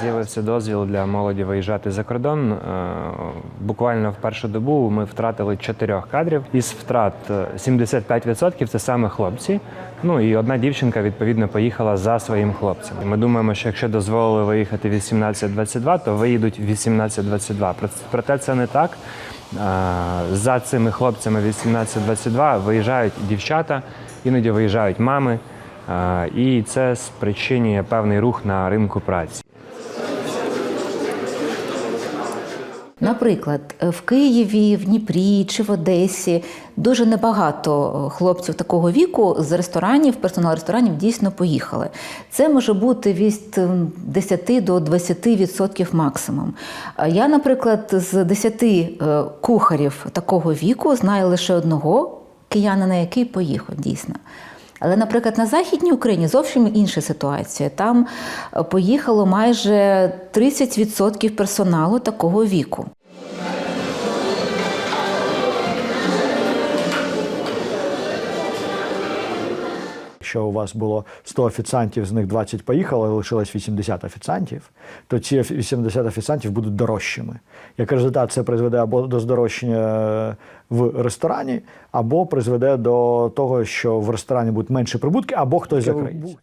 З'явився дозвіл для молоді виїжджати за кордон. Е, Буквально в першу добу ми втратили чотирьох кадрів. Із втрат е, 75% це саме хлопці. Ну і одна дівчинка відповідно поїхала за своїм хлопцем. Ми думаємо, що якщо дозволили виїхати 18-22, то виїдуть 18-22. Про- Проте це не так. Е, За цими хлопцями 18-22 виїжджають дівчата, іноді виїжджають мами. І це спричинює певний рух на ринку праці. Наприклад, в Києві, в Дніпрі чи в Одесі дуже небагато хлопців такого віку з ресторанів, персонал ресторанів дійсно поїхали. Це може бути від ем, 10 до 20% максимум. Я, наприклад, з 10 е, кухарів такого віку знаю лише одного киянина, який поїхав дійсно. Але, наприклад, на Західній Україні зовсім інша ситуація. Там е, поїхало майже 30% персоналу такого віку. Якщо у вас було 100 офіціантів, з них 20 поїхало, і лишилось 80 офіціантів, то ці 80 офіціантів будуть дорожчими. Як результат, це призведе або до здорожчання в ресторані, або призведе до того, що в ресторані будуть менше прибутки, або хтось закриється.